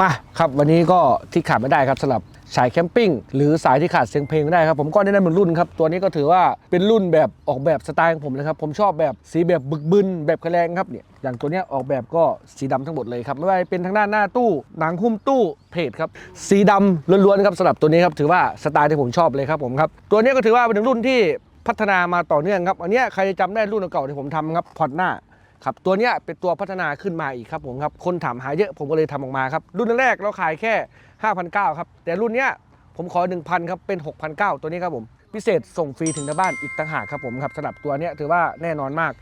มาครับวันนี้ก็ที่ขาดไม่ได้ครับสำหรับสายแคมปิ้งหรือสายที่ขาดเสียงเพลงไม่ได้ครับ ผมก็แนะนำหนึ่งรุ่นครับตัวนี้ก็ถือว่าเป็นรุ่นแบบออกแบบสไตล์ของผมเลยครับผมชอบแบบสีแบบบึกบึนแบบแรงครับเนี่ยอย่างตัวนี้ออกแบบก็สีดำทั้งหมดเลยครับไม่ว่าจะเป็นทางด้านหน้าตู้หนังหุ้มตู้เพจครับสีดำล้วนๆครับสำหรับตัวนี้ครับถือว่าสไตล์ที่ผมชอบเลยครับผมครับตัวนี้ก็ถือว่าเป็นรุ่นที่พัฒนามาต่อเนื่องครับอันนี้ใครจะจำได้รุ่นเก่าที่ผมทำครับพอดหน้า ครับตัวนี้เป็นตัวพัฒนาขึ้นมาอีกครับผมครับคนถามหาเยอะผมก็เลยทำออกมาครับ รุ่นแรกเราขายแค่ 5,900ครับแต่รุ่นเนี้ยผมขอ 1,000ครับเป็น6,900ตัวนี้ครับผมพิเศษส่งฟรีถึงหน้าบ้านอีกต่างหากครับผมครับสำหรับตัวนี้ถือว่าแน่นอนมาก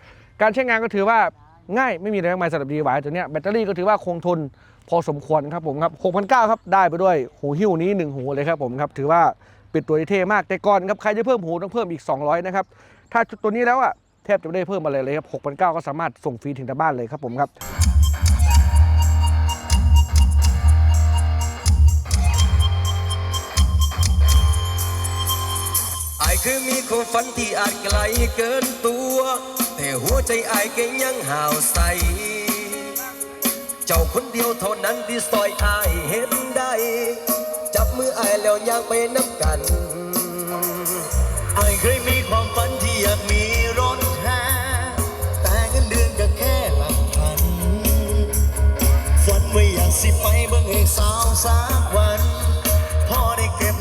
การใช้งานก็ถือว่าง่ายไม่มีอะไรมากมายสำหรับดีไวตัวนี้แบตเตอรี่ก็ถือว่าคงทนพอสมควรครับผมครับ6,900ครับได้ไปด้วยหูหิ้วนี้หนึ่งหูเลยครับผมครับถือว่าเป็นตัวที่เท่มากแต่ก่อนครับใครจะเพิ่มหูต้องเพิ่มอีก 200นะครับถ้าตัวนี้แล้วอะ แทบจะไม่ได้เพิ่มอะไรเลยครับ6,900ก็สามารถส่งฟรีถึงหน้าบ้านเลยครับผมครับไอายคือมีความฝันที่อาจไกลเกินตัว แต่หัวใจไอายก็ยังห่าวใส เจ้าคนเดียวเท่านั้นที่ซอยอายเห็นได้ จับมืออายแล้วย่างไปน้ำกันไอเคยมี สิไปเบิ่งสาวสากวัน พอได้เก็บ